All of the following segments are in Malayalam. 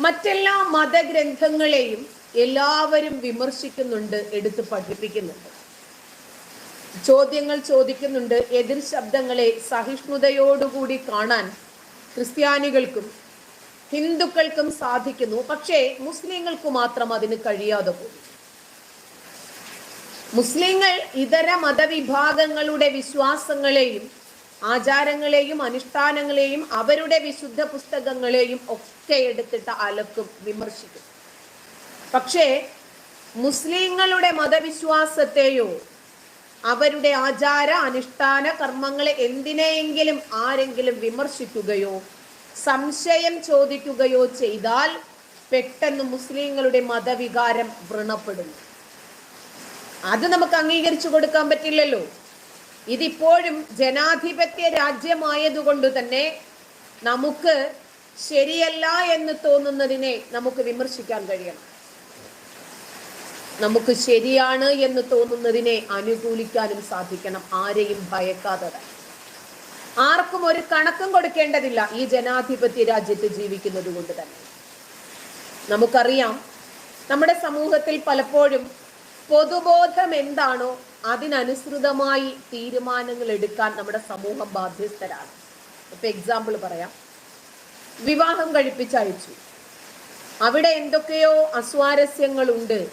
മറ്റെല്ലാ മതഗ്രന്ഥങ്ങളെയും എല്ലാവരും വിമർശിക്കുന്നുണ്ട് എടുത്ത് പഠിപ്പിക്കുന്നുണ്ട്. ചോദ്യങ്ങൾ ചോദിക്കുന്നുണ്ട് എതിർ ശബ്ദങ്ങളെ സഹിഷ്ണുതയോടുകൂടി കാണാൻ ക്രിസ്ത്യാനികൾക്കും ഹിന്ദുക്കൾക്കും സാധിക്കുന്നു. പക്ഷേ മുസ്ലിങ്ങൾക്ക് മാത്രം അതിന് കഴിയാതെ പോകും മുസ്ലിങ്ങൾ ഇതര മതവിഭാഗങ്ങളുടെ വിശ്വാസങ്ങളെയും ആചാരങ്ങളെയും അനുഷ്ഠാനങ്ങളെയും അവരുടെ വിശുദ്ധ പുസ്തകങ്ങളെയും ഒക്കെ എടുത്തിട്ട് അലക്കും വിമർശിക്കും. പക്ഷേ മുസ്ലിങ്ങളുടെ മതവിശ്വാസത്തെയോ അവരുടെ ആചാര അനുഷ്ഠാന കർമ്മങ്ങളെ എന്തിനെയെങ്കിലും ആരെങ്കിലും വിമർശിക്കുകയോ സംശയം ചോദിക്കുകയോ ചെയ്താൽ പെട്ടെന്ന് മുസ്ലിങ്ങളുടെ മതവികാരം വ്രണപ്പെടുന്നു. അത് നമുക്ക് അംഗീകരിച്ചു കൊടുക്കാൻ പറ്റില്ലല്ലോ. ഇതിപ്പോഴും ജനാധിപത്യ രാജ്യമായതുകൊണ്ട് തന്നെ നമുക്ക് ശരിയല്ല എന്ന് തോന്നുന്നതിനെ നമുക്ക് വിമർശിക്കാൻ കഴിയണം. നമുക്ക് ശരിയാണ് എന്ന് തോന്നുന്നതിനെ അനുകൂലിക്കാനും സാധിക്കണം. ആരെയും ഭയക്കാതെ. ആർക്കും ഒരു കണക്കും കൊടുക്കേണ്ടതില്ല ഈ ജനാധിപത്യ രാജ്യത്ത് ജീവിക്കുന്നത് കൊണ്ട് തന്നെ. നമുക്കറിയാം നമ്മുടെ സമൂഹത്തിൽ പലപ്പോഴും പൊതുബോധം എന്താണോ അതിനനുസൃതമായി തീരുമാനങ്ങൾ എടുക്കാൻ നമ്മുടെ സമൂഹം ബാധ്യസ്ഥരാണ്. ഇപ്പൊ എക്സാമ്പിൾ പറയാം. വിവാഹം കഴിപ്പിച്ചയച്ചു അവിടെ എന്തൊക്കെയോ അസ്വാരസ്യങ്ങളുണ്ട്.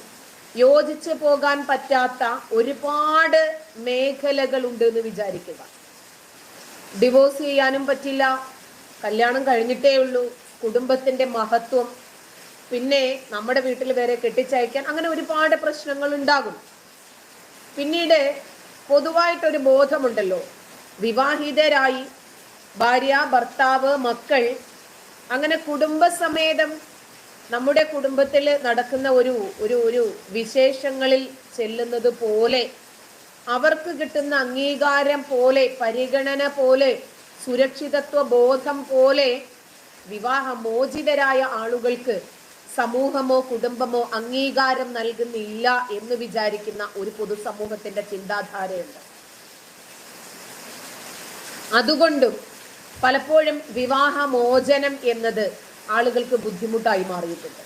യോജിച്ച് പോകാൻ പറ്റാത്ത ഒരുപാട് മേഖലകൾ ഉണ്ട് എന്ന് വിചാരിക്കുക. ഡിവോഴ്സ് ചെയ്യാനും പറ്റില്ല. കല്യാണം കഴിഞ്ഞിട്ടേ ഉള്ളൂ. കുടുംബത്തിന്റെ മഹത്വം. പിന്നെ നമ്മുടെ വീട്ടിൽ വേറെ കെട്ടിച്ചയക്കാൻ അങ്ങനെ ഒരുപാട് പ്രശ്നങ്ങൾ ഉണ്ടാകും. പിന്നീട് പൊതുവായിട്ടൊരു ബോധമുണ്ടല്ലോ. വിവാഹിതരായി ഭാര്യ ഭർത്താവ് മക്കൾ അങ്ങനെ കുടുംബസമേതം നമ്മുടെ കുടുംബത്തിൽ നടക്കുന്ന ഒരു ഒരു ഒരു വിശേഷങ്ങളിൽ ചെല്ലുന്നത് പോലെ അവർക്ക് കിട്ടുന്ന അംഗീകാരം പോലെ പരിഗണന പോലെ സുരക്ഷിതത്വ ബോധം പോലെ വിവാഹമോചിതരായ ആളുകൾക്ക് സമൂഹമോ കുടുംബമോ അംഗീകാരം നൽകുന്നില്ല എന്ന് വിചാരിക്കുന്ന ഒരു പൊതുസമൂഹത്തിന്റെ ചിന്താധാരയുണ്ട്. അതുകൊണ്ടും പലപ്പോഴും വിവാഹമോചനം എന്നത് ആളുകൾക്ക് ബുദ്ധിമുട്ടായി മാറിയിട്ടുണ്ട്.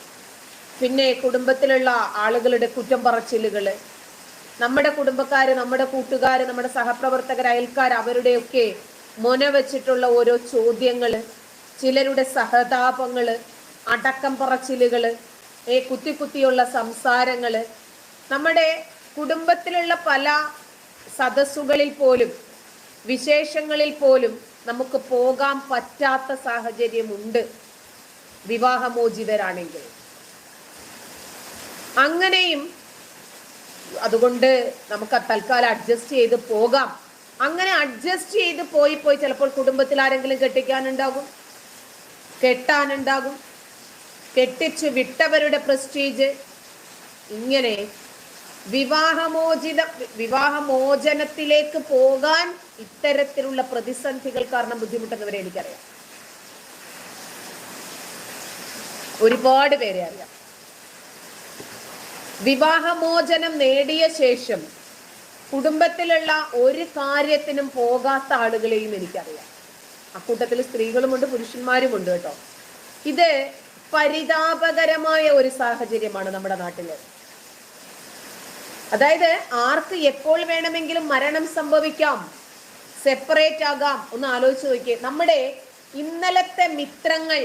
പിന്നെ കുടുംബത്തിലുള്ള ആളുകളുടെ കുറ്റം പറച്ചിലുകൾ നമ്മുടെ കുടുംബക്കാര് നമ്മുടെ കൂട്ടുകാര് നമ്മുടെ സഹപ്രവർത്തകർ അയൽക്കാർ അവരുടെയൊക്കെ മൊന വെച്ചിട്ടുള്ള ഓരോ ചോദ്യങ്ങൾ ചിലരുടെ സഹതാപങ്ങൾ അടക്കം പറച്ചിലുകൾ ഈ കുത്തി കുത്തിയുള്ള സംസാരങ്ങൾ നമ്മുടെ കുടുംബത്തിലുള്ള പല സദസ്സുകളിൽ പോലും വിശേഷങ്ങളിൽ പോലും നമുക്ക് പോകാൻ പറ്റാത്ത സാഹചര്യമുണ്ട് വിവാഹമോചിതരാണെങ്കിൽ. അങ്ങനെയും അതുകൊണ്ട് നമുക്ക് തൽക്കാലം അഡ്ജസ്റ്റ് ചെയ്ത് പോകാം. അങ്ങനെ അഡ്ജസ്റ്റ് ചെയ്ത് പോയി പോയി ചിലപ്പോൾ കുടുംബത്തിൽ ആരെങ്കിലും കെട്ടിക്കാനുണ്ടാകും കെട്ടാനുണ്ടാകും. കെട്ടിച്ച് വിട്ടവരുടെ പ്രസ്റ്റീജ്. ഇങ്ങനെ വിവാഹമോചിത വിവാഹമോചനത്തിലേക്ക് പോകാൻ ഇത്തരത്തിലുള്ള പ്രതിസന്ധികൾ കാരണം ബുദ്ധിമുട്ടുന്നവരെ എനിക്കറിയാം. ഒരുപാട് പേരെ അറിയാം. വിവാഹമോചനം നേടിയ ശേഷം കുടുംബത്തിലുള്ള ഒരു കാര്യത്തിനും പോകാത്ത ആളുകളെയും എനിക്കറിയാം. അക്കൂട്ടത്തിൽ സ്ത്രീകളുമുണ്ട് പുരുഷന്മാരുമുണ്ട് കേട്ടോ. ഇത് പരിതാപകരമായ ഒരു സാഹചര്യമാണ് നമ്മുടെ നാട്ടിൽ. അതായത് ആർക്ക് എപ്പോൾ വേണമെങ്കിലും മരണം സംഭവിക്കാം സെപ്പറേറ്റ് ആകാം ഒന്ന് ആലോചിച്ച് നോക്കിയേ. നമ്മുടെ ഇന്നലത്തെ മിത്രങ്ങൾ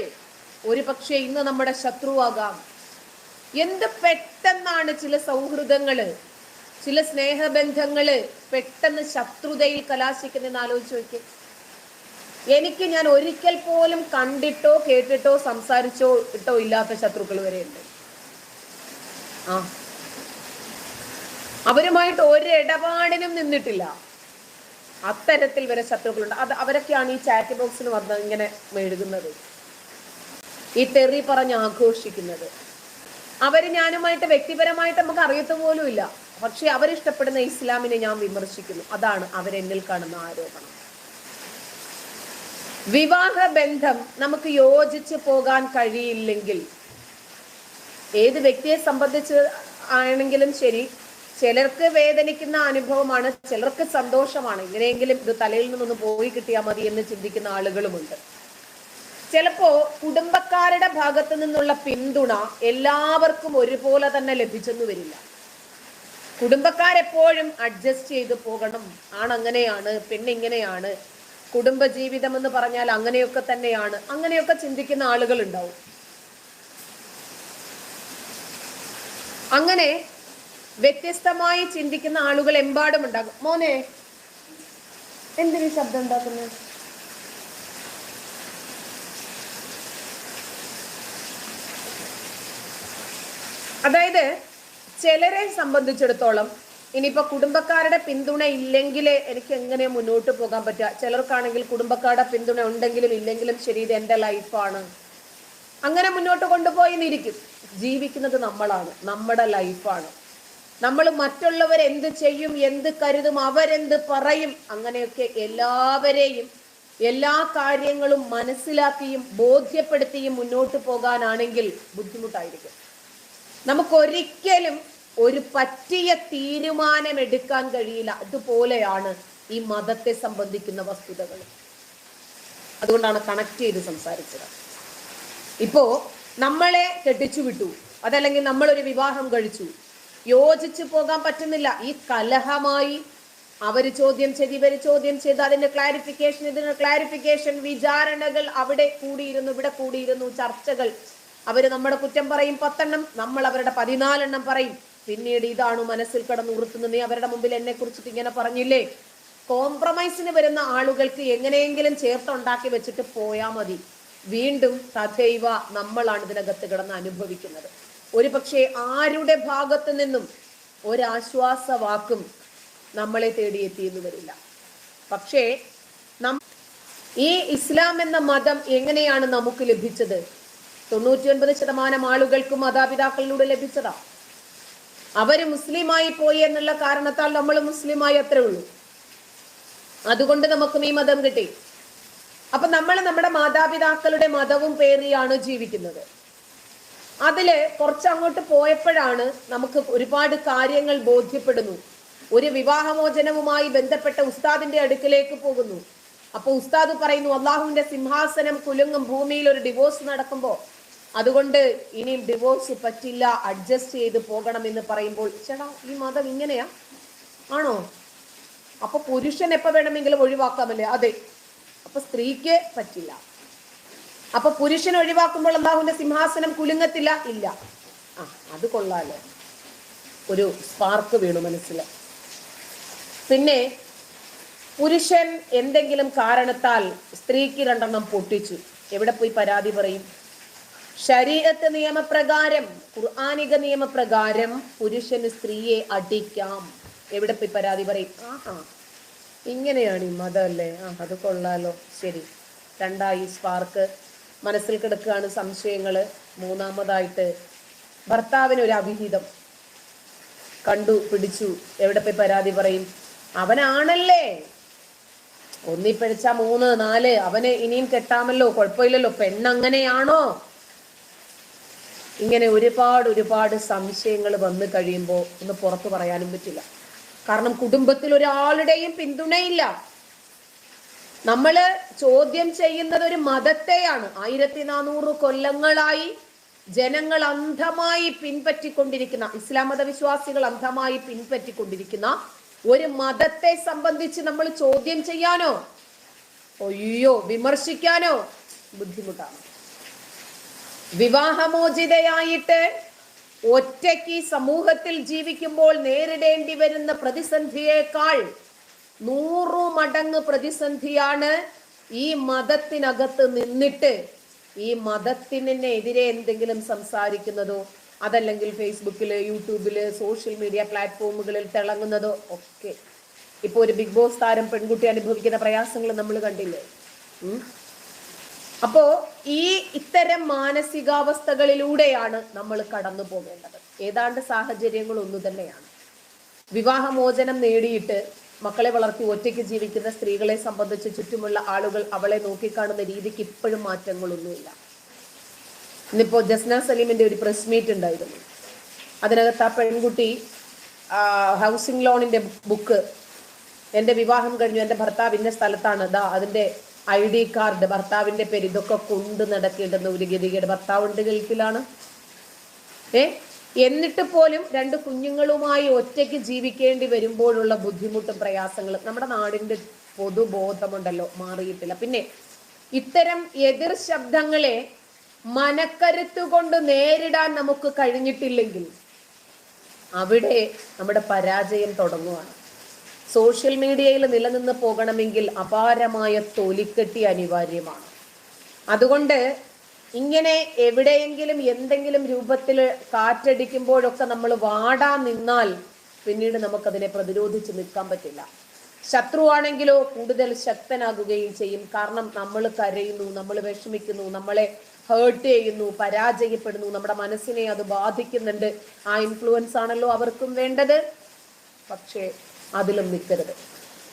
ഒരു പക്ഷേ ഇന്ന് നമ്മുടെ ശത്രുവാകാം. എന്ത് പെട്ടെന്നാണ് ചില സൗഹൃദങ്ങൾ ചില സ്നേഹബന്ധങ്ങൾ പെട്ടെന്ന് ശത്രുതയിൽ കലാശിക്കുന്നതെന്ന് ആലോചിച്ച് നോക്കിയേ. എനിക്ക് ഞാൻ ഒരിക്കൽ പോലും കണ്ടിട്ടോ കേട്ടിട്ടോ സംസാരിച്ചോ ഇട്ടോ ഇല്ലാത്ത ശത്രുക്കൾ വരെയുണ്ട്. ആ. അവരുമായിട്ട് ഒരു ഇടപാടിനും നിന്നിട്ടില്ല. അത്തരത്തിൽ വരെ ശത്രുക്കളുണ്ട്. അത് അവരൊക്കെയാണ് ഈ ചാറ്റ് ബോക്സിന് വന്ന് ഇങ്ങനെ മെഴുകുന്നത്. ഈ തെറി പറഞ്ഞ് ആഘോഷിക്കുന്നത്. അവർ ഞാനുമായിട്ട് വ്യക്തിപരമായിട്ട് നമുക്ക് അറിയത്ത പോലും ഇല്ല പക്ഷെ അവരിഷ്ടപ്പെടുന്ന ഇസ്ലാമിനെ ഞാൻ വിമർശിക്കുന്നു. അതാണ് അവരെന്നിൽ കാണുന്ന ആരോപണം. വിവാഹ ബന്ധം നമുക്ക് യോജിച്ച് പോകാൻ കഴിയില്ലെങ്കിൽ ഏത് വ്യക്തിയെ സംബന്ധിച്ച് ആണെങ്കിലും ശരി ചിലർക്ക് വേദനിക്കുന്ന അനുഭവമാണ് ചിലർക്ക് സന്തോഷമാണ്. ഇങ്ങനെയെങ്കിലും ഇത് തലയിൽ നിന്നൊന്ന് പോയി കിട്ടിയാൽ മതി എന്ന് ചിന്തിക്കുന്ന ആളുകളുമുണ്ട്. ചിലപ്പോ കുടുംബക്കാരുടെ ഭാഗത്തു നിന്നുള്ള പിന്തുണ എല്ലാവർക്കും ഒരുപോലെ തന്നെ ലഭിച്ചെന്ന് വരില്ല. കുടുംബക്കാരെപ്പോഴും അഡ്ജസ്റ്റ് ചെയ്ത് പോകണം. ആണങ്ങനെയാണ് പെണ്ണിങ്ങനെയാണ്. കുടുംബജീവിതം എന്ന് പറഞ്ഞാൽ അങ്ങനെയൊക്കെ തന്നെയാണ്. അങ്ങനെയൊക്കെ ചിന്തിക്കുന്ന ആളുകൾ ഉണ്ടാവും അങ്ങനെ വ്യത്യസ്തമായി ചിന്തിക്കുന്ന ആളുകൾ എമ്പാടും ഉണ്ടാകും. മോനെ എന്തിനു ശബ്ദം ഉണ്ടാക്കുന്നത് അതായത് ചിലരെ സംബന്ധിച്ചിടത്തോളം ഇനിയിപ്പോ കുടുംബക്കാരുടെ പിന്തുണ ഇല്ലെങ്കിൽ എനിക്ക് എങ്ങനെ മുന്നോട്ട് പോകാൻ പറ്റുക? ചിലർക്കാണെങ്കിൽ കുടുംബക്കാരുടെ പിന്തുണ ഉണ്ടെങ്കിലും ഇല്ലെങ്കിലും ശരി ഇത് എന്റെ ലൈഫാണ്. അങ്ങനെ മുന്നോട്ട് കൊണ്ടുപോയി നിരിക്കും ജീവിക്കുന്നത് നമ്മളാണ് നമ്മുടെ ലൈഫാണ്. നമ്മൾ മറ്റുള്ളവർ എന്ത് ചെയ്യും എന്ത് കരുതും അവരെന്ത് പറയും അങ്ങനെയൊക്കെ എല്ലാവരെയും എല്ലാ കാര്യങ്ങളും മനസ്സിലാക്കിയും ബോധ്യപ്പെടുത്തിയും മുന്നോട്ട് പോകാനാണെങ്കിൽ ബുദ്ധിമുട്ടായിരിക്കും. നമുക്കൊരിക്കലും ഒരു പറ്റിയ തീരുമാനം എടുക്കാൻ കഴിയില്ല. അതുപോലെയാണ് ഈ മതത്തെ സംബന്ധിക്കുന്ന വസ്തുതകൾ അതുകൊണ്ടാണ് കണക്ട് ചെയ്ത് സംസാരിച്ചത്. ഇപ്പോ നമ്മളെ കെട്ടിച്ചു വിട്ടു. അതല്ലെങ്കിൽ നമ്മളൊരു വിവാഹം കഴിച്ചു. യോജിച്ചു പോകാൻ പറ്റുന്നില്ല. ഈ കലഹമായി അവർ ചോദ്യം ചെയ്ത് ഇവർ ചോദ്യം ചെയ്ത് അതിന്റെ ക്ലാരിഫിക്കേഷൻ ഇതിന് ക്ലാരിഫിക്കേഷൻ വിചാരണകൾ അവിടെ കൂടിയിരുന്നു ഇവിടെ കൂടിയിരുന്നു ചർച്ചകൾ. അവർ നമ്മുടെ കുറ്റം പറയും പത്തെണ്ണം. നമ്മൾ അവരുടെ പതിനാലെണ്ണം പറയും. പിന്നീട് ഇതാണ് മനസ്സിൽ കടന്നു ഉറുത്തുന്നത് നീ അവരുടെ മുമ്പിൽ എന്നെ കുറിച്ചിട്ട് ഇങ്ങനെ പറഞ്ഞില്ലേ? കോംപ്രമൈസിന് വരുന്ന ആളുകൾക്ക് എങ്ങനെയെങ്കിലും ചേർത്തുണ്ടാക്കി വെച്ചിട്ട് പോയാ മതി. വീണ്ടും തഥൈവ നമ്മളാണ് ഇതിനകത്ത് കിടന്ന് അനുഭവിക്കുന്നത്. ഒരു പക്ഷേ ആരുടെ ഭാഗത്ത് നിന്നും ഒരാശ്വാസ വാക്കും നമ്മളെ തേടിയെത്തിയെന്ന് വരില്ല. പക്ഷേ ഈ ഇസ്ലാം എന്ന മതം എങ്ങനെയാണ് നമുക്ക് ലഭിച്ചത്? തൊണ്ണൂറ്റി ഒൻപത് ശതമാനം ആളുകൾക്കും മാതാപിതാക്കളിലൂടെ ലഭിച്ചതാ. അവർ മുസ്ലിമായി പോയി എന്നുള്ള കാരണത്താൽ നമ്മൾ മുസ്ലിമായി അത്രേ ഉള്ളൂ. അതുകൊണ്ട് നമുക്ക് ഈ മതം കിട്ടി. അപ്പൊ നമ്മൾ നമ്മുടെ മാതാപിതാക്കളുടെ മതവും പേറിയാണ് ജീവിക്കുന്നത്. അതിൽ കുറച്ച് അങ്ങോട്ട് പോയപ്പോഴാണ് നമുക്ക് ഒരുപാട് കാര്യങ്ങൾ ബോധ്യപ്പെടുന്നു. ഒരു വിവാഹമോചനവുമായി ബന്ധപ്പെട്ട ഉസ്താദിന്റെ അടുക്കിലേക്ക് പോകുന്നു. അപ്പൊ ഉസ്താദ് പറയുന്നു അള്ളാഹുവിന്റെ സിംഹാസനം കുലുങ്ങും ഭൂമിയിൽ ഒരു ഡിവോഴ്സ് നടക്കുമ്പോ അതുകൊണ്ട് ഇനിയും ഡിവോഴ്സ് പറ്റില്ല അഡ്ജസ്റ്റ് ചെയ്ത് പോകണം എന്ന് പറയുമ്പോൾ ചേട്ടാ ഈ മതം ഇങ്ങനെയാ? ആണോ? അപ്പൊ പുരുഷൻ എപ്പോ വേണമെങ്കിലും ഒഴിവാക്കാമല്ലേ? അതെ. അപ്പൊ സ്ത്രീക്ക് പറ്റില്ല. അപ്പൊ പുരുഷൻ ഒഴിവാക്കുമ്പോൾ അള്ളാഹുവിന്റെ സിംഹാസനം കുലുങ്ങത്തില്ല? ഇല്ല. ആ അത് കൊള്ളാലോ. ഒരു സ്പാർക്ക് വീണു മനസ്സിൽ. പിന്നെ പുരുഷൻ എന്തെങ്കിലും കാരണത്താൽ സ്ത്രീക്ക് രണ്ടെണ്ണം പൊട്ടിച്ചു. എവിടെ പോയി പരാതി പറയും? ശരീരത്ത് നിയമപ്രകാരം ഖുർആാനിക നിയമപ്രകാരം പുരുഷന് സ്ത്രീയെ അടിക്കാം. എവിടെ പോയി പരാതി പറയും? ആ ഇങ്ങനെയാണ് ഈ മതം അല്ലേ? ആ അത് കൊള്ളാലോ. ശരി. രണ്ടായി സ്പാർക്ക് മനസ്സിൽ കിടക്കുകയാണ് സംശയങ്ങൾ മൂന്നാമതായിട്ട് ഭർത്താവിന് ഒരു അഭിഹിതം കണ്ടു പിടിച്ചു. എവിടെ പോയി പരാതി പറയും? അവനാണല്ലേ. ഒന്നിപ്പഴിച്ച മൂന്ന് നാല്. അവന് ഇനിയും കെട്ടാമല്ലോ കുഴപ്പമില്ലല്ലോ. പെണ്ണങ്ങനെയാണോ? ഇങ്ങനെ ഒരുപാട് ഒരുപാട് സംശയങ്ങൾ വന്നു കഴിയുമ്പോൾ ഒന്ന് പുറത്തു പറയാനും പറ്റില്ല. കാരണം കുടുംബത്തിൽ ഒരാളുടെയും പിന്തുണയില്ല. നമ്മൾ ചോദ്യം ചെയ്യുന്നത് ഒരു മതത്തെയാണ്. ആയിരത്തി നാനൂറ് കൊല്ലങ്ങളായി ജനങ്ങൾ അന്ധമായി പിൻപറ്റിക്കൊണ്ടിരിക്കുന്ന ഇസ്ലാം മതവിശ്വാസികൾ അന്ധമായി പിൻപറ്റിക്കൊണ്ടിരിക്കുന്ന ഒരു മതത്തെ സംബന്ധിച്ച് നമ്മൾ ചോദ്യം ചെയ്യാനോ അയ്യോ വിമർശിക്കാനോ ബുദ്ധിമുട്ടാണ്. വിവാഹമോചിതയായിട്ട് ഒറ്റയ്ക്ക് സമൂഹത്തിൽ ജീവിക്കുമ്പോൾ നേരിടേണ്ടി വരുന്ന പ്രതിസന്ധിയേക്കാൾ നൂറു മടങ്ങ് പ്രതിസന്ധിയാണ് ഈ മതത്തിനകത്ത് നിന്നിട്ട് ഈ മതത്തിനെതിരെ എന്തെങ്കിലും സംസാരിക്കുന്നതോ അതല്ലെങ്കിൽ ഫേസ്ബുക്കിൽ യൂട്യൂബിൽ സോഷ്യൽ മീഡിയ പ്ലാറ്റ്ഫോമുകളിൽ തിളങ്ങുന്നതോ ഒക്കെ. ഇപ്പൊ ഒരു ബിഗ് ബോസ് താരം പെൺകുട്ടി അനുഭവിക്കുന്ന പ്രയാസങ്ങൾ നമ്മൾ കണ്ടില്ലേ? അപ്പോ ഈ ഇത്തരം മാനസികാവസ്ഥകളിലൂടെയാണ് നമ്മൾ കടന്നു പോകേണ്ടത്. ഏതാണ്ട് സാഹചര്യങ്ങൾ ഒന്നു തന്നെയാണ്. വിവാഹമോചനം നേടിയിട്ട് മക്കളെ വളർത്തി ഒറ്റയ്ക്ക് ജീവിക്കുന്ന സ്ത്രീകളെ സംബന്ധിച്ച് ചുറ്റുമുള്ള ആളുകൾ അവളെ നോക്കിക്കാണുന്ന രീതിക്ക് ഇപ്പോഴും മാറ്റങ്ങളൊന്നുമില്ല. ഇന്നിപ്പോ ജസ്ന സലീമിന്റെ ഒരു പ്രസ് മീറ്റ് ഉണ്ടായിരുന്നു. അതിനകത്ത് ആ പെൺകുട്ടി ഹൗസിംഗ് ലോണിന്റെ ബുക്ക് എന്റെ വിവാഹം കഴിഞ്ഞു എന്റെ ഭർത്താവ് ഇന്ന സ്ഥലത്താണ് ദാ അതിന്റെ ഐ ഡി കാർഡ് ഭർത്താവിന്റെ പേര് ഇതൊക്കെ കൊണ്ട് നടക്കേണ്ടുന്ന ഒരു ഗതികേട്. ഭർത്താവുണ്ട് ഗൾഫിലാണ്. ഏ? എന്നിട്ട് പോലും രണ്ട് കുഞ്ഞുങ്ങളുമായി ഒറ്റയ്ക്ക് ജീവിക്കേണ്ടി വരുമ്പോഴുള്ള ബുദ്ധിമുട്ടും പ്രയാസങ്ങളും നമ്മുടെ നാടിന്റെ പൊതുബോധമുണ്ടല്ലോ മാറിയിട്ടില്ല. പിന്നെ ഇത്തരം എതിർ ശബ്ദങ്ങളെ മനക്കരുത്ത് കൊണ്ട് നേരിടാൻ നമുക്ക് കഴിഞ്ഞിട്ടില്ലെങ്കിൽ അവിടെ നമ്മുടെ പരാജയം തുടങ്ങുകയാണ് സോഷ്യൽ മീഡിയയിൽ നിലനിന്ന് പോകണമെങ്കിൽ അപാരമായ തൊലിക്കെട്ടി അനിവാര്യമാണ്. അതുകൊണ്ട് ഇങ്ങനെ എവിടെയെങ്കിലും എന്തെങ്കിലും രൂപത്തിൽ കാറ്റടിക്കുമ്പോഴൊക്കെ നമ്മൾ വാടാ നിന്നാൽ പിന്നീട് നമുക്കതിനെ പ്രതിരോധിച്ച് നിൽക്കാൻ പറ്റില്ല. ശത്രുവാണെങ്കിലോ കൂടുതൽ ശക്തനാകുകയും ചെയ്യും. കാരണം നമ്മൾ കരയുന്നു നമ്മൾ വിഷമിക്കുന്നു നമ്മളെ ഹേർട്ട് ചെയ്യുന്നു പരാജയപ്പെടുന്നു. നമ്മുടെ മനസ്സിനെ അത് ബാധിക്കുന്നുണ്ട്. ആ ഇൻഫ്ലുവൻസ് ആണല്ലോ അവർക്കും വേണ്ടത്. പക്ഷേ അതിലും നിൽക്കരുത്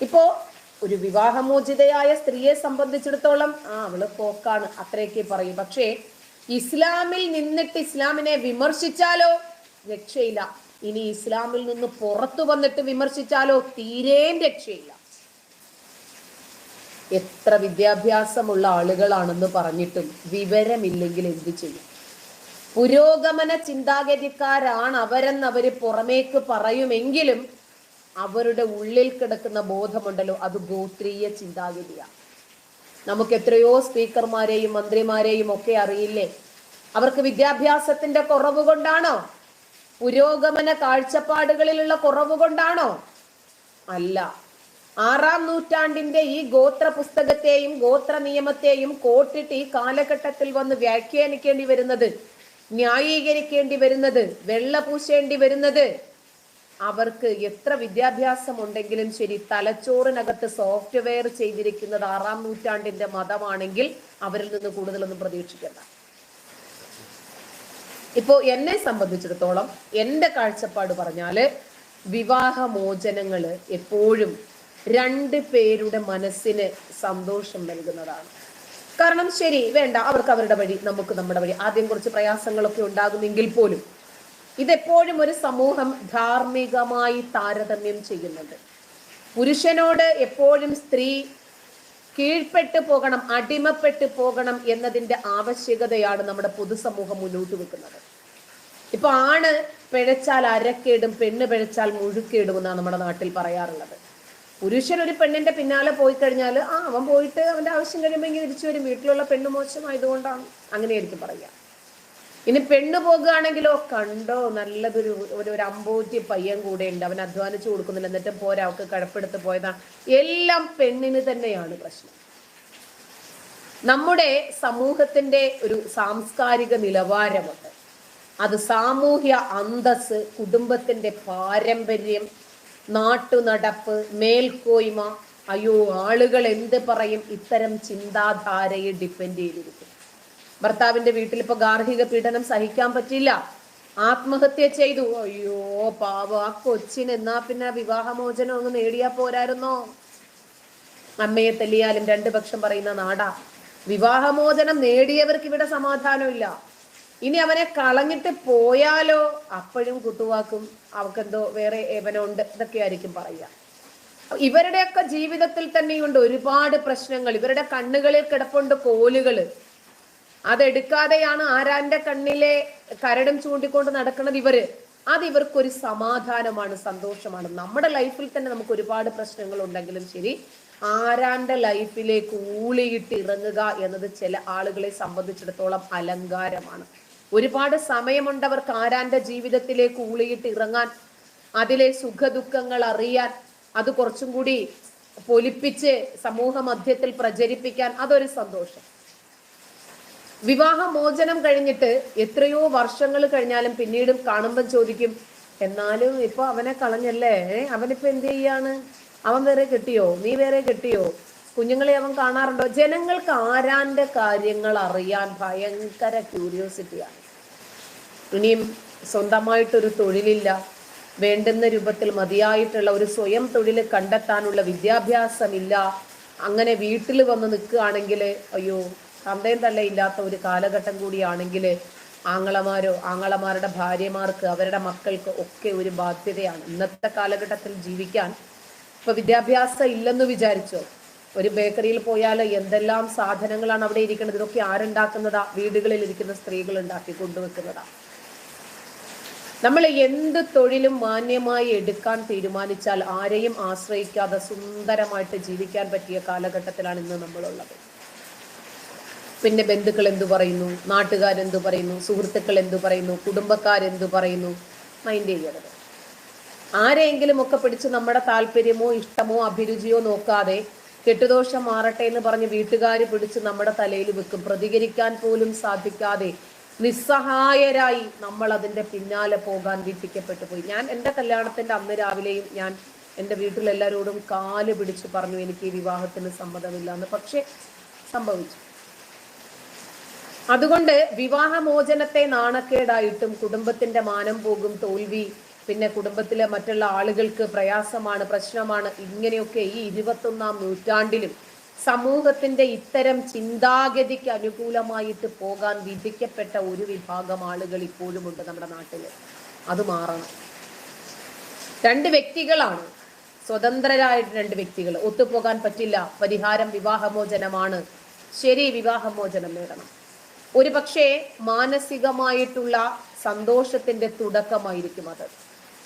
ഇപ്പോ ഒരു വിവാഹമോചിതയായ സ്ത്രീയെ സംബന്ധിച്ചിടത്തോളം ആ അവൾ പോക്കാണ് അത്രയൊക്കെ പറയും. പക്ഷേ ഇസ്ലാമിൽ നിന്നിട്ട് ഇസ്ലാമിനെ വിമർശിച്ചാലോ? രക്ഷയില്ല. ഇനി ഇസ്ലാമിൽ നിന്ന് പുറത്തു വന്നിട്ട് വിമർശിച്ചാലോ? തീരേം രക്ഷയില്ല. എത്ര വിദ്യാഭ്യാസമുള്ള ആളുകളാണെന്ന് പറഞ്ഞിട്ടും വിവരമില്ലെങ്കിൽ എന്ത് ചെയ്യും? പുരോഗമന ചിന്താഗതിക്കാരാണ് അവരെന്ന് അവർ പുറമേക്ക് പറയുമെങ്കിലും അവരുടെ ഉള്ളിൽ കിടക്കുന്ന ബോധമുണ്ടല്ലോ അത് ഗോത്രീയ ചിന്താഗതിയാണ് നമുക്ക് എത്രയോ സ്പീക്കർമാരെയും മന്ത്രിമാരെയും ഒക്കെ അറിയില്ലേ? അവർക്ക് വിദ്യാഭ്യാസത്തിന്റെ കുറവ് കൊണ്ടാണോ? പുരോഗമന കാഴ്ചപ്പാടുകളിലുള്ള കുറവ് കൊണ്ടാണോ? അല്ല. ആറാം നൂറ്റാണ്ടിന്റെ ഈ ഗോത്ര പുസ്തകത്തെയും ഗോത്ര നിയമത്തെയും കോട്ടിട്ട് ഈ കാലഘട്ടത്തിൽ വന്ന് വ്യാഖ്യാനിക്കേണ്ടി വരുന്നത് ന്യായീകരിക്കേണ്ടി വരുന്നത് വെള്ള പൂശേണ്ടി വരുന്നത് അവർക്ക് എത്ര വിദ്യാഭ്യാസം ഉണ്ടെങ്കിലും ശരി തലച്ചോറിനകത്ത് സോഫ്റ്റ്വെയർ ചെയ്തിരിക്കുന്നത് ആറാം നൂറ്റാണ്ടിന്റെ മതമാണെങ്കിൽ അവരിൽ നിന്ന് കൂടുതലൊന്നും പ്രതീക്ഷിക്കണ്ട. ഇപ്പോ എന്നെ സംബന്ധിച്ചിടത്തോളം എന്റെ കാഴ്ചപ്പാട് പറഞ്ഞാൽ വിവാഹമോചനങ്ങൾ എപ്പോഴും രണ്ട് പേരുടെ മനസ്സിന് സന്തോഷം നൽകുന്നതാണ്. കാരണം ശരി വേണ്ട അവർക്ക് അവരുടെ വഴി നമുക്ക് നമ്മുടെ വഴി ആദ്യം കുറച്ച് പ്രയാസങ്ങളൊക്കെ ഉണ്ടാകുമെങ്കിൽ പോലും ഇതെപ്പോഴും ഒരു സമൂഹം ധാർമ്മികമായി താരതമ്യം ചെയ്യുന്നുണ്ട്. പുരുഷനോട് എപ്പോഴും സ്ത്രീ കീഴ്പ്പെട്ടു പോകണം അടിമപ്പെട്ടു പോകണം എന്നതിന്റെ ആവശ്യകതയാണ് നമ്മുടെ പൊതുസമൂഹം മുന്നോട്ട് വെക്കുന്നത്. ഇപ്പൊ ആണ് പിഴച്ചാൽ അരക്കേടും പെണ്ണ് പിഴച്ചാൽ മുഴുക്കേടും എന്നാണ് നമ്മുടെ നാട്ടിൽ പറയാറുള്ളത്. പുരുഷൻ ഒരു പെണ്ണിന്റെ പിന്നാലെ പോയി കഴിഞ്ഞാൽ ആ അവൻ പോയിട്ട് അവന്റെ ആവശ്യം കഴിയുമ്പോൾ ഇങ്ങനെ തിരിച്ചു വരും. വീട്ടിലുള്ള പെണ്ണ് മോശമായതുകൊണ്ടാണ് അങ്ങനെയായിരിക്കും പറയുക. ഇനി പെണ്ണ് പോകുകയാണെങ്കിലോ കണ്ടോ? നല്ലതൊരു ഒരു ഒരു അമ്പൂറ്റി പയ്യൻ കൂടെ ഉണ്ട്. അവൻ അധ്വാനിച്ചു കൊടുക്കുന്നില്ല. എന്നിട്ട് പോരാ അവൾക്ക് കടപ്പെടുത്ത് പോയതാണ് എല്ലാം പെണ്ണിന് തന്നെയാണ് പ്രശ്നം. നമ്മുടെ സമൂഹത്തിന്റെ ഒരു സാംസ്കാരിക നിലവാരമുണ്ട്. അത് സാമൂഹ്യ അന്തസ് കുടുംബത്തിന്റെ പാരമ്പര്യം നാട്ടുനടപ്പ് മേൽക്കോയ്മ. അയ്യോ ആളുകൾ എന്ത് പറയും? ഇത്തരം ചിന്താധാരയെ ഡിപ്പെൻഡ് ചെയ്തിരിക്കും ഭർത്താവിന്റെ വീട്ടിൽ ഇപ്പൊ ഗാർഹിക പീഡനം സഹിക്കാൻ പറ്റില്ല ആത്മഹത്യ ചെയ്തു. അയ്യോ പാവ. ആ കൊച്ചിന് എന്നാ പിന്നെ വിവാഹമോചനം ഒന്ന് നേടിയാ പോരായിരുന്നോ? അമ്മയെ തെല്ലിയാലും രണ്ടു പക്ഷം പറയുന്ന നാടാ. വിവാഹമോചനം നേടിയവർക്ക് ഇവിടെ സമാധാനമില്ല. ഇനി അവനെ കളഞ്ഞിട്ട് പോയാലോ? അപ്പോഴും കുട്ടുവാക്കും അവക്കെന്തോ വേറെ ഏവനുണ്ട് ഇതൊക്കെ ആയിരിക്കും പറയുക. ഇവരുടെയൊക്കെ ജീവിതത്തിൽ തന്നെയുണ്ട് ഒരുപാട് പ്രശ്നങ്ങൾ. ഇവരുടെ കണ്ണുകളിൽ കിടപ്പുണ്ട് കോലുകൾ. അതെടുക്കാതെയാണ് ആരാന്റെ കണ്ണിലെ കരടും ചൂണ്ടിക്കൊണ്ട് നടക്കുന്നത് ഇവർ. അത് ഇവർക്കൊരു സമാധാനമാണ് സന്തോഷമാണ്. നമ്മുടെ ലൈഫിൽ തന്നെ നമുക്ക് ഒരുപാട് പ്രശ്നങ്ങൾ ഉണ്ടെങ്കിലും ശരി ആരാന്റെ ലൈഫിലേക്ക് ഊളിയിട്ട് ഇറങ്ങുക എന്നത് ചില ആളുകളെ സംബന്ധിച്ചിടത്തോളം അലങ്കാരമാണ്. ഒരുപാട് സമയമുണ്ടവർക്ക് ആരാന്റെ ജീവിതത്തിലേക്ക് ഊളിയിട്ട് ഇറങ്ങാൻ അതിലെ സുഖദുഃഖങ്ങൾ അറിയാൻ അത് കുറച്ചും കൂടി പൊലിപ്പിച്ച് സമൂഹ മധ്യത്തിൽ പ്രചരിപ്പിക്കാൻ അതൊരു സന്തോഷം. വിവാഹമോചനം കഴിഞ്ഞിട്ട് എത്രയോ വർഷങ്ങൾ കഴിഞ്ഞാലും പിന്നീടും കാണുമ്പോൾ ചോദിക്കും എന്നാലും ഇപ്പൊ അവനെ കളഞ്ഞല്ലേ? അവനിപ്പോ എന്ത് ചെയ്യാണ്? അവൻ വേറെ കിട്ടിയോ? നീ വേറെ കിട്ടിയോ? കുഞ്ഞുങ്ങളെ അവൻ കാണാറുണ്ടോ? ജനങ്ങൾക്ക് ആരാന്റെ കാര്യങ്ങൾ അറിയാൻ ഭയങ്കര ക്യൂരിയോസിറ്റിയാണ്. ഇനിയും സ്വന്തമായിട്ടൊരു തൊഴിലില്ല. വേണ്ടുന്ന രൂപത്തിൽ മതിയായിട്ടുള്ള ഒരു സ്വയം തൊഴിൽ കണ്ടെത്താനുള്ള വിദ്യാഭ്യാസമില്ല. അങ്ങനെ വീട്ടിൽ വന്ന് നിൽക്കുകയാണെങ്കിൽ അയ്യോ തന്തയും തന്നെ ഇല്ലാത്ത ഒരു കാലഘട്ടം കൂടിയാണെങ്കിൽ ആങ്ങളമാരോ ആങ്ങളമാരുടെ ഭാര്യമാർക്ക് അവരുടെ മക്കൾക്ക് ഒക്കെ ഒരു ബാധ്യതയാണ്. ഇന്നത്തെ കാലഘട്ടത്തിൽ ജീവിക്കാൻ ഇപ്പൊ വിദ്യാഭ്യാസം ഇല്ലെന്ന് വിചാരിച്ചോ? ഒരു ബേക്കറിയിൽ പോയാൽ എന്തെല്ലാം സാധനങ്ങളാണ് അവിടെ ഇരിക്കുന്നത്? ഇതൊക്കെ ആരുണ്ടാക്കുന്നതാ? വീടുകളിൽ ഇരിക്കുന്ന സ്ത്രീകൾ ഉണ്ടാക്കി കൊണ്ടുവെക്കുന്നതാ. നമ്മൾ എന്ത് തൊഴിലും മാന്യമായി എടുക്കാൻ തീരുമാനിച്ചാൽ ആരെയും ആശ്രയിക്കാതെ സുന്ദരമായിട്ട് ജീവിക്കാൻ പറ്റിയ കാലഘട്ടത്തിലാണ് ഇന്ന് നമ്മളുള്ളത്. പിന്നെ ബന്ധുക്കൾ എന്തു പറയുന്നു? നാട്ടുകാരെന്തു പറയുന്നു? സുഹൃത്തുക്കൾ എന്തു പറയുന്നു? കുടുംബക്കാരെന്തു പറയുന്നു? മൈൻഡ് ചെയ്യരുത്. ആരെയെങ്കിലും ഒക്കെ പിടിച്ച് നമ്മുടെ താല്പര്യമോ ഇഷ്ടമോ അഭിരുചിയോ നോക്കാതെ കെട്ടുദോഷം മാറട്ടെ എന്ന് പറഞ്ഞ് വീട്ടുകാർ പിടിച്ച് നമ്മുടെ തലയിൽ വെക്കും. പ്രതികരിക്കാൻ പോലും സാധിക്കാതെ നിസ്സഹായരായി നമ്മൾ അതിന്റെ പിന്നാലെ പോകാൻ വിധിക്കപ്പെട്ടു പോയി. ഞാൻ എന്റെ കല്യാണത്തിന്റെ അന്ന് രാവിലെയും ഞാൻ എന്റെ വീട്ടിലെല്ലാവരോടും കാൽ പിടിച്ച് പറഞ്ഞു എനിക്ക് ഈ വിവാഹത്തിന് സമ്മതമില്ല എന്ന് പക്ഷേ സംഭവിച്ചു. അതുകൊണ്ട് വിവാഹമോചനത്തെ നാണക്കേടായിട്ടും കുടുംബത്തിന്റെ മാനം പോകും തോൽവി. പിന്നെ കുടുംബത്തിലെ മറ്റുള്ള ആളുകൾക്ക് പ്രയാസമാണ് പ്രശ്നമാണ്. ഇങ്ങനെയൊക്കെ ഈ ഇരുപത്തൊന്നാം നൂറ്റാണ്ടിലും സമൂഹത്തിന്റെ ഇത്തരം ചിന്താഗതിക്ക് അനുകൂലമായിട്ട് പോകാൻ വിധിക്കപ്പെട്ട ഒരു വിഭാഗം ആളുകൾ ഇപ്പോഴും ഉണ്ട് നമ്മുടെ നാട്ടിൽ. അത് മാറണം. രണ്ട് വ്യക്തികളാണ്. സ്വതന്ത്രരായിട്ട് രണ്ട് വ്യക്തികൾ. ഒത്തുപോകാൻ പറ്റില്ല. പരിഹാരം വിവാഹമോചനമാണ്. ശരി വിവാഹമോചനം നേടണം. ഒരു പക്ഷേ മാനസികമായിട്ടുള്ള സന്തോഷത്തിന്റെ തുടക്കമായിരിക്കും അത്.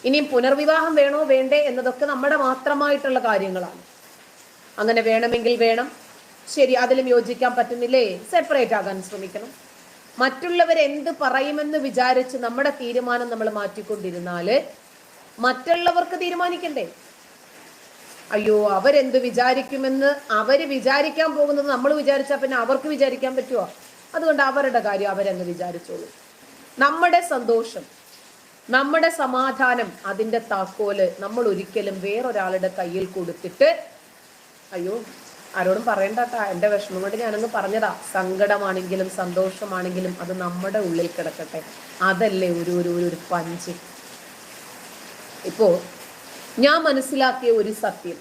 ഇനിയും പുനർവിവാഹം വേണോ വേണ്ടേ എന്നതൊക്കെ നമ്മുടെ മാത്രമായിട്ടുള്ള കാര്യങ്ങളാണ്. അങ്ങനെ വേണമെങ്കിൽ വേണം. ശരി അതിലും യോജിക്കാൻ പറ്റുന്നില്ലേ? സെപ്പറേറ്റ് ആകാൻ ശ്രമിക്കണം. മറ്റുള്ളവർ എന്ത് പറയുമെന്ന് വിചാരിച്ച് നമ്മുടെ തീരുമാനം നമ്മൾ മാറ്റിക്കൊണ്ടിരുന്നാൽ മറ്റുള്ളവർക്ക് തീരുമാനിക്കണ്ടേ? അയ്യോ അവരെന്ത് വിചാരിക്കുമെന്ന് അവർ വിചാരിക്കാൻ പോകുന്നത് നമ്മൾ വിചാരിച്ചാൽ പിന്നെ അവർക്ക് വിചാരിക്കാൻ പറ്റുമോ അതുകൊണ്ട് അവരുടെ കാര്യം അവരങ്ങ് വിചാരിച്ചോളൂ. നമ്മുടെ സന്തോഷം നമ്മുടെ സമാധാനം അതിന്റെ താക്കോൽ നമ്മൾ ഒരിക്കലും വേറൊരാളുടെ കയ്യിൽ കൊടുത്തിട്ട് അയ്യോ ആരോടും പറയണ്ടാട്ടാ. എന്റെ വിഷമം കൊണ്ട് ഞാനങ്ങ് പറഞ്ഞതാ. സങ്കടമാണെങ്കിലും സന്തോഷമാണെങ്കിലും അത് നമ്മുടെ ഉള്ളിൽ കിടക്കട്ടെ. അതല്ലേ ഒരു ഒരു ഒരു പഞ്ച്. ഇപ്പോ ഞാൻ മനസ്സിലാക്കിയ ഒരു സത്യം.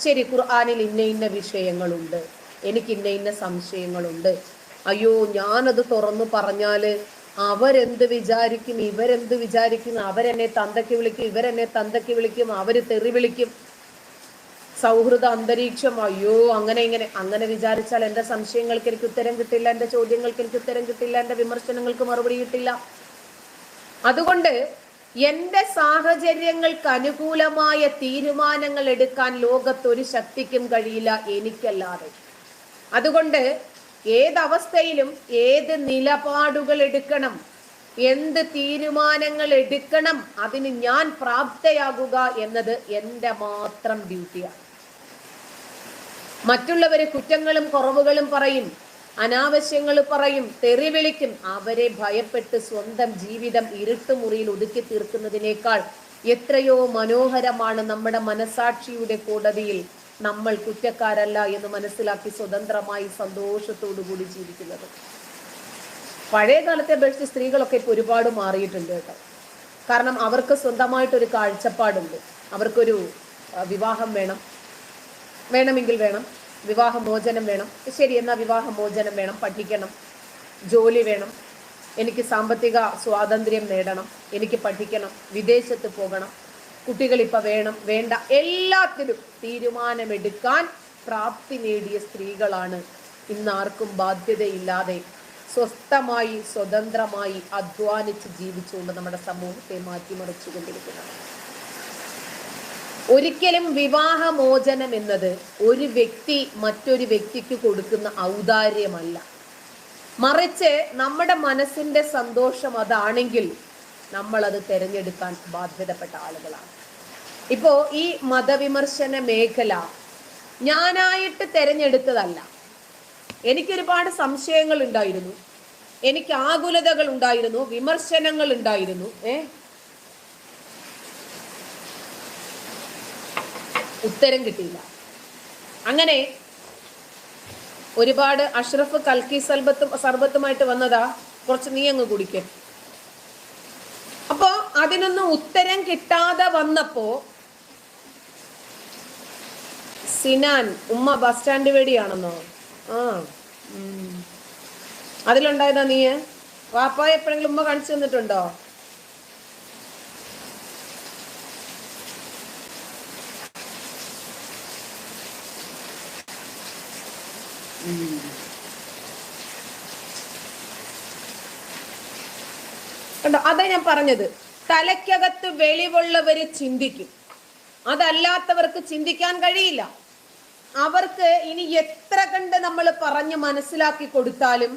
ശരി ഖുർആാനിൽ ഇന്ന ഇന്ന വിഷയങ്ങളുണ്ട്. എനിക്ക് ഇന്ന ഇന്ന സംശയങ്ങളുണ്ട്. അയ്യോ ഞാനത് തുറന്നു പറഞ്ഞാൽ അവരെന്ത് വിചാരിക്കും ഇവരെന്ത് വിചാരിക്കും അവരെന്നെ തന്തയ്ക്ക് വിളിക്കും ഇവരെന്നെ തന്തയ്ക്ക് വിളിക്കും അവർ തെറി വിളിക്കും. സൗഹൃദ അന്തരീക്ഷം അയ്യോ അങ്ങനെ ഇങ്ങനെ. അങ്ങനെ വിചാരിച്ചാൽ എന്റെ സംശയങ്ങൾക്ക് എനിക്ക് ഉത്തരം കിട്ടില്ല എന്റെ ചോദ്യങ്ങൾക്ക് എനിക്ക് ഉത്തരം കിട്ടില്ല എന്റെ വിമർശനങ്ങൾക്ക് മറുപടി കിട്ടില്ല. അതുകൊണ്ട് എന്റെ സാഹചര്യങ്ങൾക്ക് അനുകൂലമായ തീരുമാനങ്ങൾ എടുക്കാൻ ലോകത്ത് ഒരു ശക്തിക്കും കഴിയില്ല എനിക്കല്ലാതെ. അതുകൊണ്ട് ഏതവസ്ഥയിലും ഏത് നിലപാടുകൾ എടുക്കണം? എന്ത് തീരുമാനങ്ങൾ എടുക്കണം? അതിന് ഞാൻ പ്രാപ്തയാകുക എന്നത് എന്റെ മാത്രം ഡ്യൂട്ടിയാണ്. മറ്റുള്ളവര് കുറ്റങ്ങളും കുറവുകളും പറയും. അനാവശ്യങ്ങൾ പറയും. തെറി വിളിക്കും. അവരെ ഭയപ്പെട്ട് സ്വന്തം ജീവിതം ഇരുട്ടുമുറിയിൽ ഒതുക്കി തീർക്കുന്നതിനേക്കാൾ എത്രയോ മനോഹരമാണ് നമ്മുടെ മനസാക്ഷിയുടെ കോടതിയിൽ നമ്മൾ കുറ്റക്കാരല്ല എന്ന് മനസ്സിലാക്കി സ്വതന്ത്രമായി കൂടി ജീവിക്കുന്നത്. പഴയ കാലത്തെ അപേക്ഷിച്ച് സ്ത്രീകളൊക്കെ ഇപ്പൊ ഒരുപാട് മാറിയിട്ടുണ്ട് കേട്ടോ. കാരണം അവർക്ക് സ്വന്തമായിട്ടൊരു കാഴ്ചപ്പാടുണ്ട്. അവർക്കൊരു വിവാഹം വേണം. വേണമെങ്കിൽ വേണം. വിവാഹമോചനം വേണം. ശരി എന്നാൽ വിവാഹമോചനം വേണം. പഠിക്കണം. ജോലി വേണം. എനിക്ക് സാമ്പത്തിക സ്വാതന്ത്ര്യം നേടണം. എനിക്ക് പഠിക്കണം. വിദേശത്ത് പോകണം. കുട്ടികൾ ഇപ്പൊ വേണം. വേണ്ട. എല്ലാത്തിലും തീരുമാനമെടുക്കാൻ പ്രാപ്തി നേടിയ സ്ത്രീകളാണ്. ഇന്ന് ആർക്കും ബാധ്യതയില്ലാതെ സ്വസ്ഥമായി സ്വതന്ത്രമായി അധ്വാനിച്ച് ജീവിച്ചുകൊണ്ട് നമ്മുടെ സമൂഹത്തെ മാറ്റിമറിച്ചു മാറ്റിമറിച്ചുകൊണ്ടിരിക്കുന്നത്. ഒരിക്കലും വിവാഹമോചനം എന്നത് ഒരു വ്യക്തി മറ്റൊരു വ്യക്തിക്ക് കൊടുക്കുന്ന ഔദാര്യമല്ല. മറിച്ച് നമ്മുടെ മനസ്സിന്റെ സന്തോഷം അതാണെങ്കിൽ നമ്മൾ അത് തിരഞ്ഞെടുക്കാൻ ബാധ്യതപ്പെട്ട ആളുകളാണ്. ഇപ്പോ ഈ മതവിമർശന മേഖല ഞാനായിട്ട് തിരഞ്ഞെടുത്തതല്ല. എനിക്കൊരുപാട് സംശയങ്ങൾ ഉണ്ടായിരുന്നു എനിക്ക് ആകുലതകൾ ഉണ്ടായിരുന്നു വിമർശനങ്ങൾ ഉണ്ടായിരുന്നു ഏ? ഉത്തരം കിട്ടിയില്ല. അങ്ങനെ ഒരുപാട് അഷ്റഫ് കൽക്കി സൽബത്തും സർബത്തുമായിട്ട് വന്നതാ കുറച്ച് നീ അങ്ങ് കുടിക്കും. അപ്പോ അതിനൊന്നും ഉത്തരം കിട്ടാതെ വന്നപ്പോ സിനാൻ ഉമ്മ ബസ് സ്റ്റാൻഡ് വേടിയാണെന്നോ? ആ. അതിലുണ്ടായതാ നീ? വാപ്പ എപ്പോഴെങ്കിലും ഉമ്മ കാണിച്ചു തന്നിട്ടുണ്ടോ? കണ്ടോ? അതാ ഞാൻ പറഞ്ഞത്. തലയ്ക്കകത്ത് വെളിവുള്ളവര് ചിന്തിക്കും. അതല്ലാത്തവർക്ക് ചിന്തിക്കാൻ കഴിയില്ല. അവർക്ക് ഇനി എത്ര കണ്ട് നമ്മൾ പറഞ്ഞ് മനസ്സിലാക്കി കൊടുത്താലും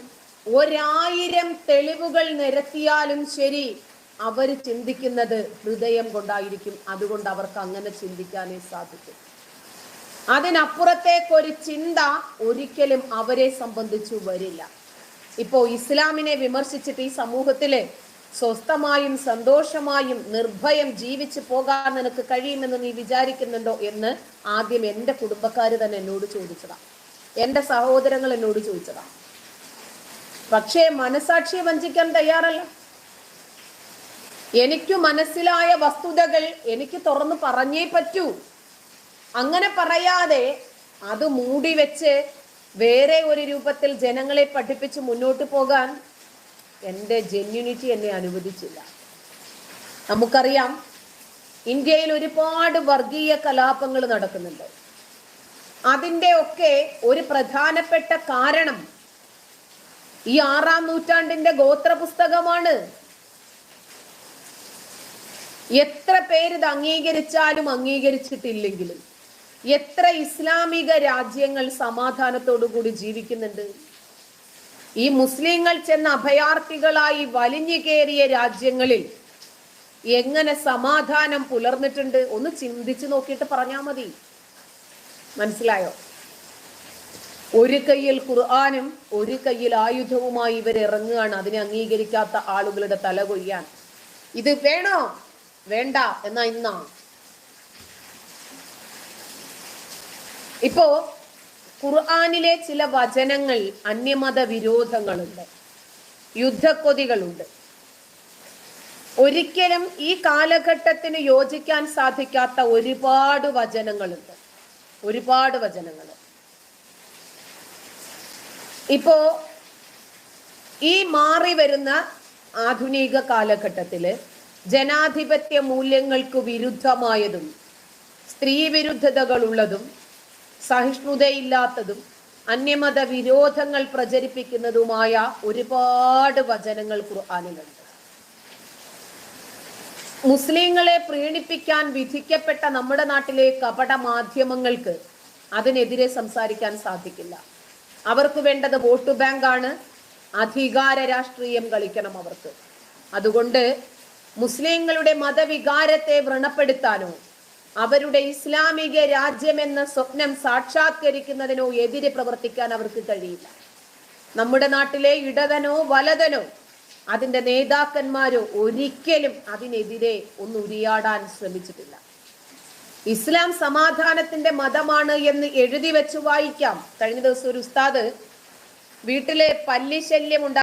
ഒരായിരം തെളിവുകൾ നിരത്തിയാലും ശരി അവർ ചിന്തിക്കുന്നത് ഹൃദയം കൊണ്ടായിരിക്കും. അതുകൊണ്ട് അവർക്ക് അങ്ങനെ ചിന്തിക്കാനേ സാധിക്കും. അതിനപ്പുറത്തേക്കൊരു ചിന്ത ഒരിക്കലും അവരെ സംബന്ധിച്ചു വരില്ല. ഇപ്പോ ഇസ്ലാമിനെ വിമർശിച്ചിട്ട് ഈ സമൂഹത്തിൽ സ്വസ്ഥമായും സന്തോഷമായും നിർഭയം ജീവിച്ചു പോകാൻ നിനക്ക് കഴിയുമെന്ന് നീ വിചാരിക്കുന്നുണ്ടോ എന്ന് ആദ്യം എന്റെ കുടുംബക്കാർ തന്നെ എന്നോട് ചോദിച്ചതാ. എന്റെ സഹോദരങ്ങൾ എന്നോട് ചോദിച്ചതാ. പക്ഷേ മനസാക്ഷിയെ വഞ്ചിക്കാൻ തയ്യാറല്ല. എനിക്ക് മനസ്സിലായ വസ്തുതകൾ എനിക്ക് തുറന്നു പറഞ്ഞേ പറ്റൂ. അങ്ങനെ പറയാതെ അത് മൂടി വെച്ച് വേറെ ഒരു രൂപത്തിൽ ജനങ്ങളെ പഠിപ്പിച്ച് മുന്നോട്ട് പോകാൻ എന്റെ ജെന്യൂനിറ്റി എന്നെ അനുവദിച്ചില്ല. നമുക്കറിയാം ഇന്ത്യയിൽ ഒരുപാട് വർഗീയ കലാപങ്ങൾ നടക്കുന്നുണ്ട്. അതിന്റെ ഒക്കെ ഒരു പ്രധാനപ്പെട്ട കാരണം ഈ ആറാം നൂറ്റാണ്ടിന്റെ ഗോത്ര പുസ്തകമാണ് എത്ര പേര് ഇത് അംഗീകരിച്ചാലും അംഗീകരിച്ചിട്ടില്ലെങ്കിലും എത്ര ഇസ്ലാമിക രാജ്യങ്ങൾ സമാധാനത്തോടു കൂടി ജീവിക്കുന്നുണ്ട്. ഈ മുസ്ലിങ്ങൾ ചെന്ന അഭയാർത്ഥികളായി വലിഞ്ഞു കയറിയ രാജ്യങ്ങളിൽ എങ്ങനെ സമാധാനം പുലർന്നിട്ടുണ്ട്? ഒന്ന് ചിന്തിച്ചു നോക്കിയിട്ട് പറഞ്ഞാൽ മതി. മനസ്സിലായോ? ഒരു കയ്യിൽ ഖുർആാനും ഒരു കയ്യിൽ ആയുധവുമായി ഇവർ ഇറങ്ങുകയാണ്. അതിനെ അംഗീകരിക്കാത്ത ആളുകളുടെ തല കൊയ്യാൻ ഇത് വേണോ? വേണ്ട. എന്നാ ഇന്നാ? ഇപ്പോ ഖുർആാനിലെ ചില വചനങ്ങൾ അന്യമത വിരോധങ്ങളുണ്ട് യുദ്ധക്കൊതികളുണ്ട്. ഒരിക്കലും ഈ കാലഘട്ടത്തിന് യോജിക്കാൻ സാധിക്കാത്ത ഒരുപാട് വചനങ്ങളുണ്ട്. ഒരുപാട് വചനങ്ങൾ. ഇപ്പോ ഈ മാറി വരുന്ന ആധുനിക കാലഘട്ടത്തിൽ ജനാധിപത്യ മൂല്യങ്ങൾക്ക് വിരുദ്ധമായതും സ്ത്രീ വിരുദ്ധതകളുള്ളതും സഹിഷ്ണുതയില്ലാത്തതും അന്യമത വിരോധങ്ങൾ പ്രചരിപ്പിക്കുന്നതുമായ ഒരുപാട് വചനങ്ങൾ ഖുർആാനിലുണ്ട്. മുസ്ലിങ്ങളെ പ്രീണിപ്പിക്കാൻ വിധിക്കപ്പെട്ട നമ്മുടെ നാട്ടിലെ കപട മാധ്യമങ്ങൾക്ക് അതിനെതിരെ സംസാരിക്കാൻ സാധിക്കില്ല. അവർക്ക് വേണ്ടത് വോട്ട് ബാങ്കാണ്. അധികാര രാഷ്ട്രീയം കളിക്കണം അവർക്ക്. അതുകൊണ്ട് മുസ്ലിങ്ങളുടെ മതവികാരത്തെ വ്രണപ്പെടുത്താനോ അവരുടെ ഇസ്ലാമിക രാജ്യമെന്ന സ്വപ്നം സാക്ഷാത്കരിക്കുന്നതിനോ എതിരെ പ്രവർത്തിക്കാൻ അവർക്ക് കഴിയില്ല. നമ്മുടെ നാട്ടിലെ ഇടതനോ വലതനോ അതിന്റെ നേതാക്കന്മാരോ ഒരിക്കലും അതിനെതിരെ ഒന്ന് ഉരിയാടാൻ ശ്രമിച്ചിട്ടില്ല. ഇസ്ലാം സമാധാനത്തിന്റെ മതമാണ് എന്ന് എഴുതി വെച്ച് വായിക്കാം. കഴിഞ്ഞ ദിവസം ഒരു ഉസ്താദ് വീട്ടിലെ പല്ലിശല്യം